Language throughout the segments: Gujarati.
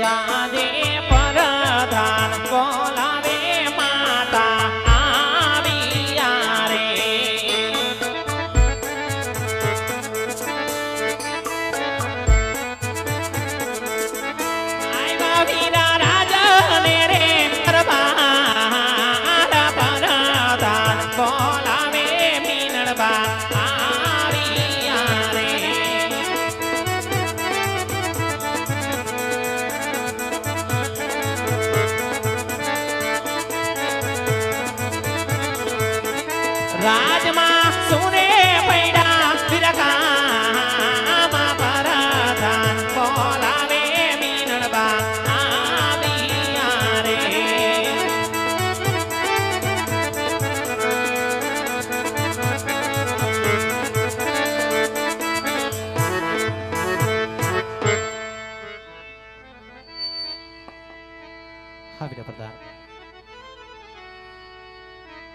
યાદે પરધાન Rádio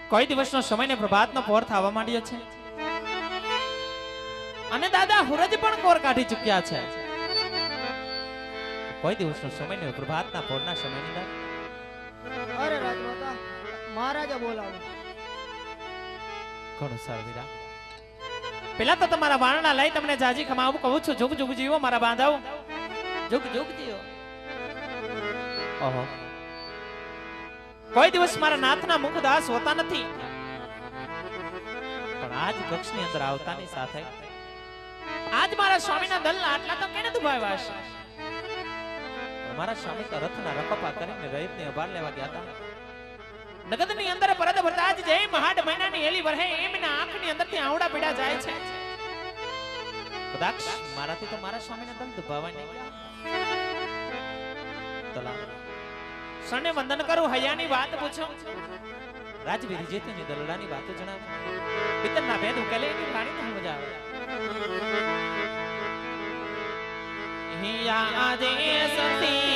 કોઈ દિવસનો સમય ને પ્રભાતનો પોર થવા માંડ્યો છે? અને દાદા હુરજ પણ કોર કાઢી ચૂક્યા છે. કોઈ દિવસનો સમય ને પ્રભાતના પોરના સમયની અંદર? અરે રાજમાતા મહારાજા બોલાવો. ઘણું સારું વિરા પેલા તો તમારા વાણના લઈ તમને જાજી ખમાવું કહું છું. જુગ જુગ જીવો મારા બાંધાવ. જુગ જુગ જીવો. ઓહો. કોઈ દિવસ મારા નાથના મુખ દાસ હોતા નથી. પણ આજ કક્ષની અંદર આવતાની સાથે આજ મારા સ્વામીના દલના આટલા તો કેને દુભાવ્યા છે મારા સ્વામી તો રથના રકપા કરીને રહીતને અભાર લેવા ગયા હતા. નગદની અંદર પરત ભરતા જ જય મહાડ મહિનાની હેલી વરહે એમના આંખની અંદરથી આવડા પીડા જાય છે. કદાચ મારાથી તો મારા સ્વામીને દલ દુભાવા નહીં તો લાવ સને વંદન કરું, હૈયાની વાત પૂછો. રાજવીર જેતુની દલડાની વાતો જણાવ. પિતરના ભેદ ઉકેલે એની વાણી નહીં મજા આવે હિયા આજે સતી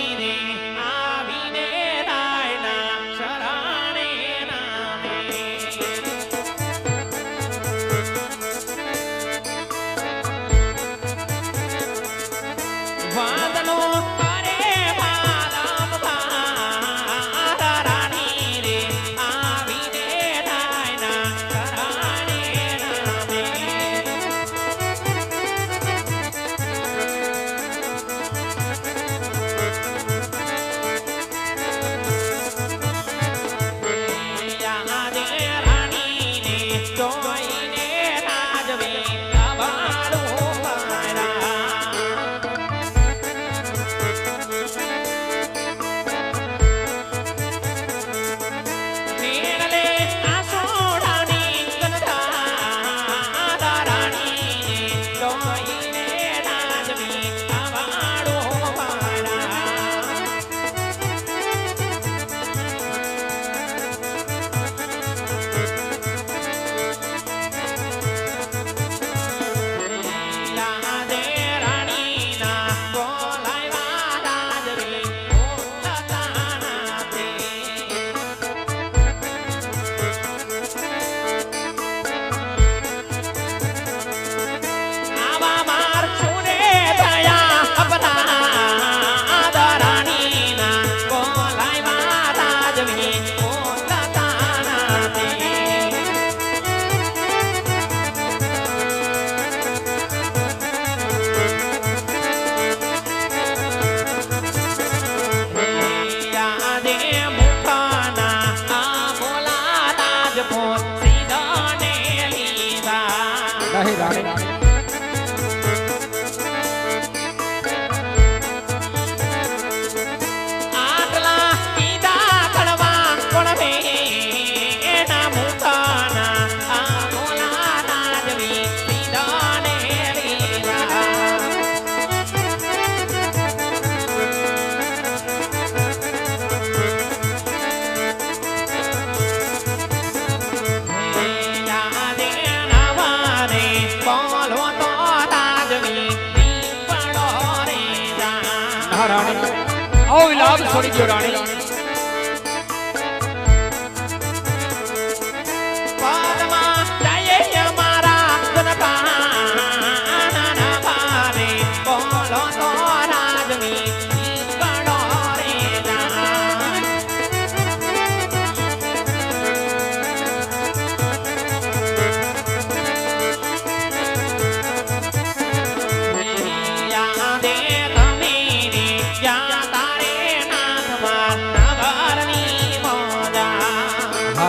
रानी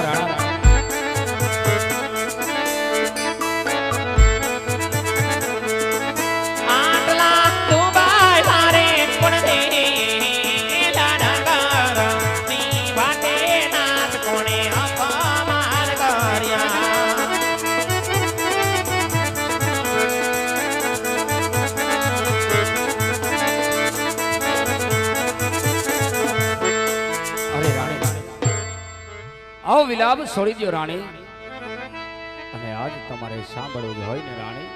Parará. લાભ છોડી દો રાણી. અને આજ તમારે સાંભળવું હોય ને રાણી.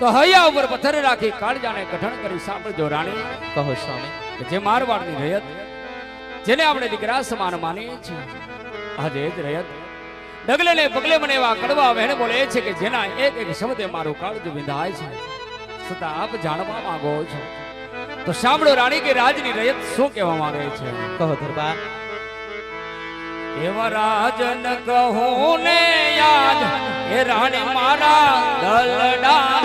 તો હૈયા ઉપર પથ્થર રાખી કાળજાને ગઠણ કરી સાંભળજો રાણી. કહો સ્વામી. જે મારવાડની રયત જેને આપણે દીકરા સમાન માનીએ છીએ આજે જ રયત. ડગલે ને પગલે મને એવા કડવા વહેણ બોલે છે કે જેના એક એક શબ્દે મારું કાળજું વિંધાય છે. છતાં આપ જાણવા માંગો છો. તો સાંભળો રાણી કે રાજની રયત શું કહેવા માંગે છે. કહો દરબાર. એવા રાજન કહું ને યાદ એ રાણી મારા દલડા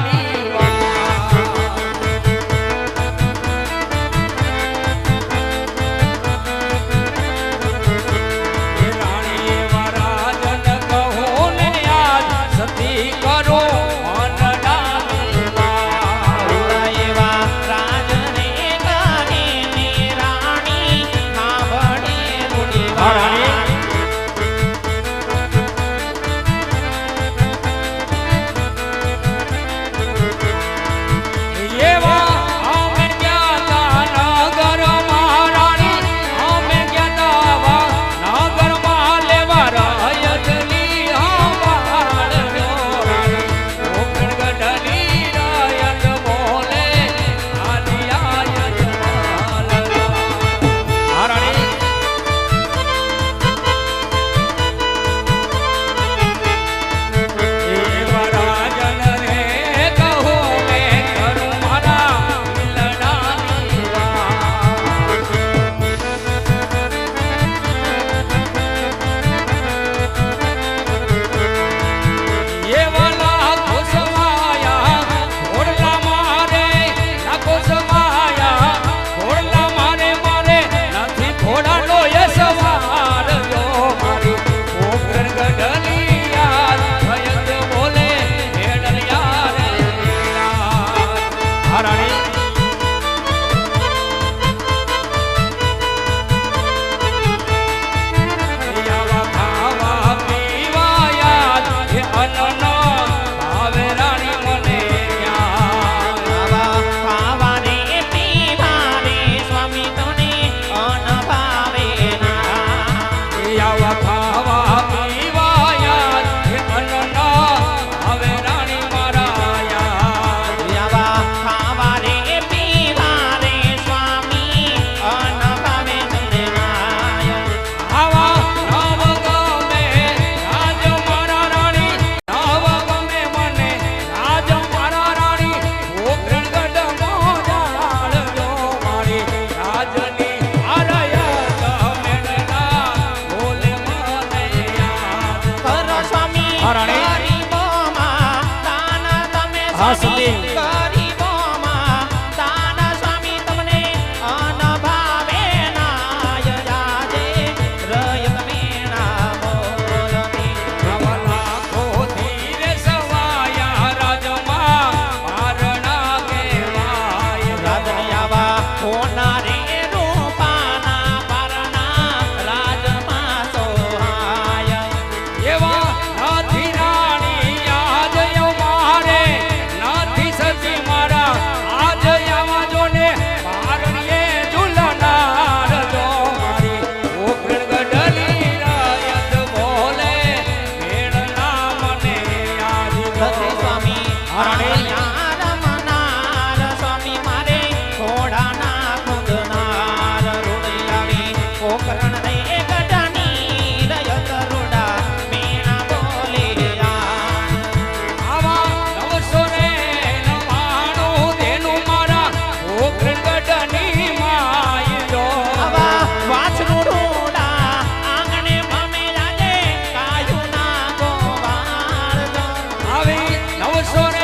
sol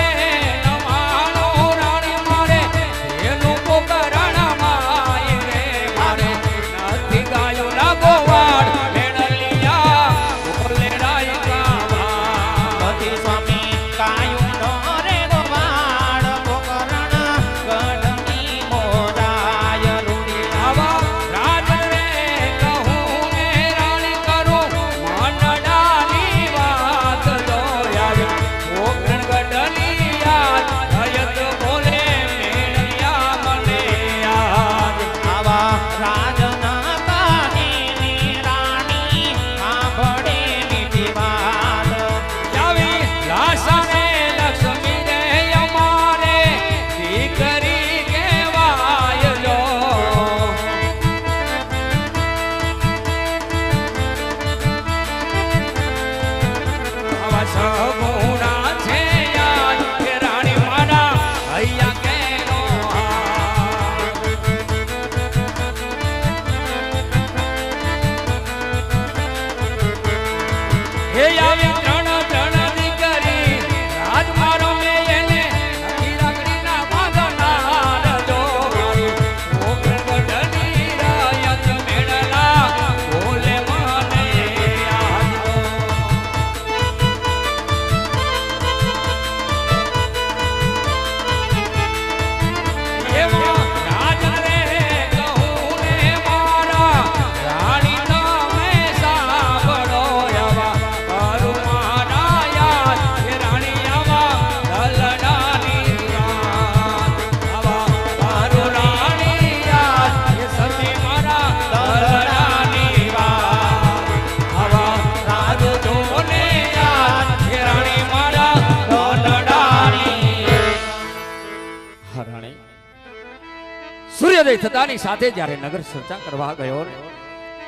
સૂર્યોદય થતાની સાથે જ્યારે નગર સર્જા કરવા ગયો ને,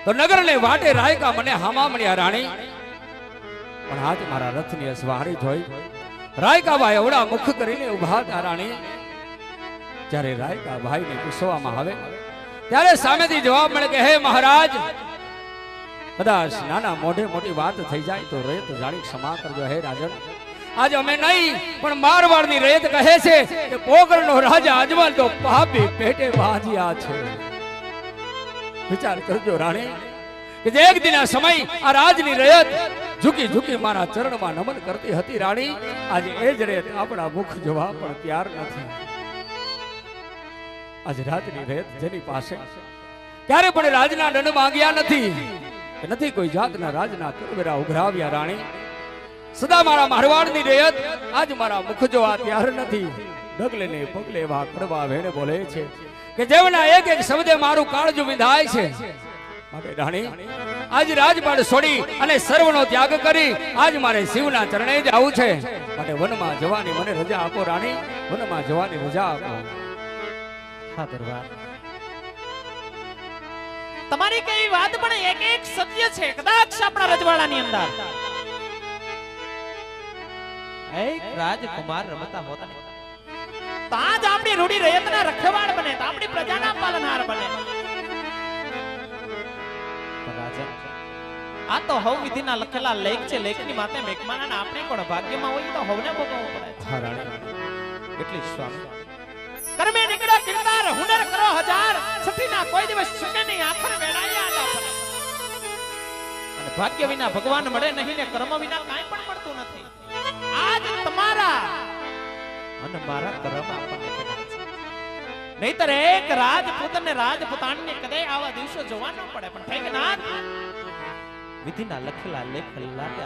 તો નગરને વાટે રાયકા મને હામા મળ્યા રાણી. પણ આજ મારા રથની અસવારી જોઈ રાયકા અવડા મુખ કરીને ઊભા હતા રાણી. જ્યારે રાયકા પૂછવામાં આવે, ત્યારે સામેથી જવાબ મળે કે, હે મહારાજ, કદાચ નાના મોઢે મોટી વાત થઈ જાય તો રેત જાણી ક્ષમા કરજો, હે રાજન. આજ અમે નહીં, પણ મારવાડની રેત કહે છે કે પોગરનો રાજા અજમલ તો પાપી પેટે વાજ્યા છે. વિચાર કરજો રાણી, કે જે એક દિના સમય આ રાજની રેત ઝૂકી ઝૂકી મારા ચરણમાં નમન કરતી હતી રાણી, આજે એ જ રેત આપણા મુખ જોવા પણ તૈયાર નથી. આજે રાતની રેત જેની પાસે ક્યારે પણ રાજના દંડ માંગ્યા નથી. નથી કોઈ જાતના રાજના કરવેરા ઉઘરાવ્યા રાણી સદા મારા મારવાડની રેયત, આજ મારા મુખ જોવા ત્યાર નથી. ડગલે ને પગલે વા કડવા વેણે બોલે છે કે જેમના એક એક શબ્દે મારું કાળજું વિંધાય છે. માટે રાણી, આજ રાજપાટ છોડી અને સર્વનો ત્યાગ કરી આજ મારે શિવના ચરણે જ આવું છે. માટે વનમાં જવાની મને રજા આપો રાણી, વનમાં જવાની રજા આપો. હા, દરબાર. તમારી કઈ વાત પણ એક એક સત્ય છે. કદાચ આપણા રજવાડાની અંદર. એક રાજકુમાર રમતા હોતા નહીં. તો આપણી રૂડી રયતના રખેવાળ બને આપણી પ્રજાના પાલનહાર બને. રાજા, આ તો હવ વિધિના લખેલા લેખ છે લેખની માતે મેઘમાના આપણે કોણ? ભાગ્યમાં હોય તો હવને ભોગવવું પડે રાણી. એટલી સ્વામી. કર્મે નીકળો કિરદાર હુનર કરો હજાર. છઠ્ઠીના કોઈ દિવસ ચૂકે નહીં આખર વેળાએ આડા અને ભાગ્ય વિના ભગવાન મળે નહીં ને કર્મ વિના કાંઈ પણ મળતું નથી. તમારા. અને મારા કર્મ કદાચ એક રાજપૂત અને રાજપૂતાણીને કદાચ આવા દિવસો જોવા ન પડે. પણ ઠીક ના વિધિના લખેલા લેખ લાગે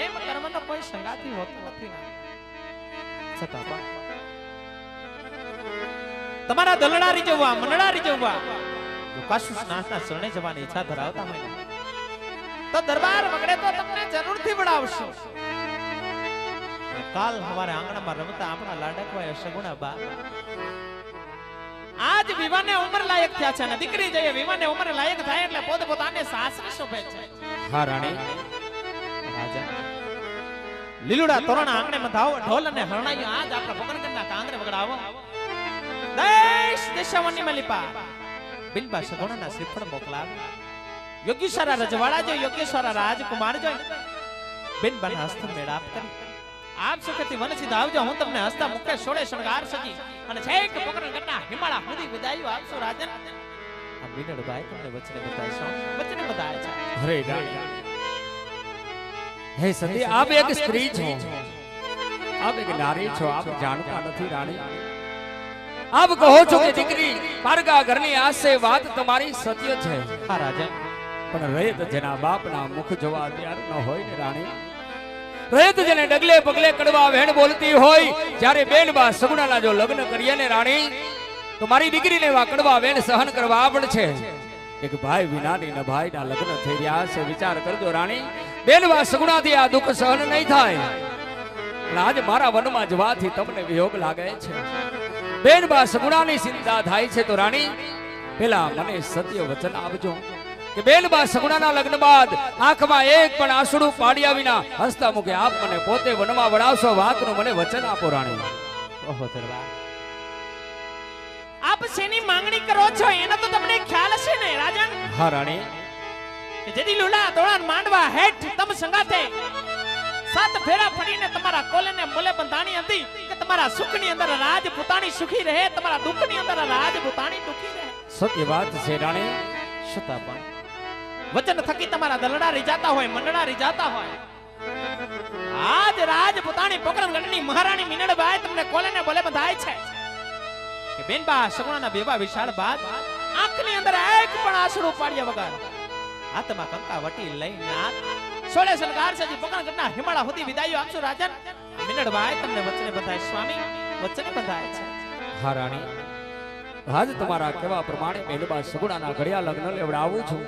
એમ કર્મનો કોઈ સંગાતી હોતો નથી છતાં પણ. તમારા દલડા રીજવવા મંડળા રીજવવા જો કાશુ સ્નાસના શરણે જવાની ઈચ્છા ધરાવતા હોય તો દરબાર વગડે તો તમને જરૂરથી વડાવશું કાલ હવારે આંગણામાં રમતા આપણા લાડકવાય સગુણા બા. આજ વિવાને ઉંમર લાયક થયા છે અને દીકરી જઈએ વિવાને ઉંમર લાયક થાય એટલે પોતે પોતાને સાસરી શોભે છે. હા રાણી. રાજા. લીલુડા તોરણ આંગણે મધાવો ઢોલ અને હરણાઈ આજ આપણા પકડકરના કાંગરે વગડાવો. દેશ દેશાવની મલિપા. બિનબા સગુણાના શ્રીફળ મોકલાવ. યોગ્ય રજવાડા જો યોગ્ય રાજકુમાર જો બિન હસ્ત મેળાપ કરી. આપ સુખથી વનસિદ્ધ આવજો. હું તમને હસતા મુકે સોળે શણગાર સજી અને છેક પકડકરના હિમાળા સુધી વિદાયો આપશો રાજન. આ બિનડભાઈ તમને વચને બતાવશો વચને બતાવે છે. અરે રાણી હે સતી આપ એક સ્ત્રી છો. આપ એક નારી છો. આપ જાણતા નથી રાણી. આપ કહો છો કે દીકરી પારગા ઘરની આશે વાત તમારી સત્ય છે. હા રાજા પણ રયત જેના બાપના મુખ જોવા તૈયાર ન હોય ને રાણી. રયત જેને ડગલે પગલે કડવા વહેણ બોલતી હોય, જ્યારે બેન બા સગુણાના જો લગ્ન કરીએ ને રાણી, તો મારી દીકરીને એવા કડવા વેણ સહન કરવા પણ છે. એક ભાઈ વિનાની ને ભાઈના લગ્ન થઈ રહ્યા છે, વિચાર કરજો રાણી. બેન બા સગુણાથી આ દુઃખ સહન નહીં થાય. પણ આજ મારા વનમાં જવાથી તમને વિયોગ લાગે છે. બેન બા સગુણાની ચિંતા થાય છે તો રાણી, પેલા મને સત્ય વચન આપજો. કે બેનબા સગુણાના લગ્ન બાદ આંખમાં એક પણ આંસુડું પાડ્યા વિના હસતા મૂકે. આપ મને પોતે વનમાં વડાવશો વાતનું મને વચન આપો રાણી. ઓહો દરબાર આપ શેની માંગણી કરો છો? એનો તો તમને ખ્યાલ હશે ને રાજન? હા રાણી. કે જેથી લુલા તોળાન માંડવા હેઠ તમ સંગાથે સાત ફેરા ફરીને તમારા કોલેને મોલે બંધાણી હતી કે તમારા સુખની અંદર રાજ પુતાણી સુખી રહે તમારા દુઃખની અંદર રાજ પુતાણી દુખી રહે? સત્ય વાત છે રાણી. છતાં પણ વચન થકી તમારા દલડા રીજાતા હોય મંડળા રીજાતા હોય. આજ રાજ પોતાની પોકરણગઢની મહારાણી મીનળબાઈ તમને કોલેને બોલે બધાય છે. કે બેનબા સગુણાના બેબા વિશાળ બાદ આંખની અંદર એક પણ આંસુડું પાડ્યા વગર હાથમાં કંકા વટી લઈ નાથ સોળે સલગાર સજી પોકરણગઢના હિમાળા હોતી વિદાયો આપશો રાજન મીનળબાઈ તમને વચને બધાય સ્વામી, વચને બધાય છે. હા રાણી આજ તમારા કેવા પ્રમાણે મેલબા સગુણાના ઘડિયા લગ્ન લેવડાવું છું.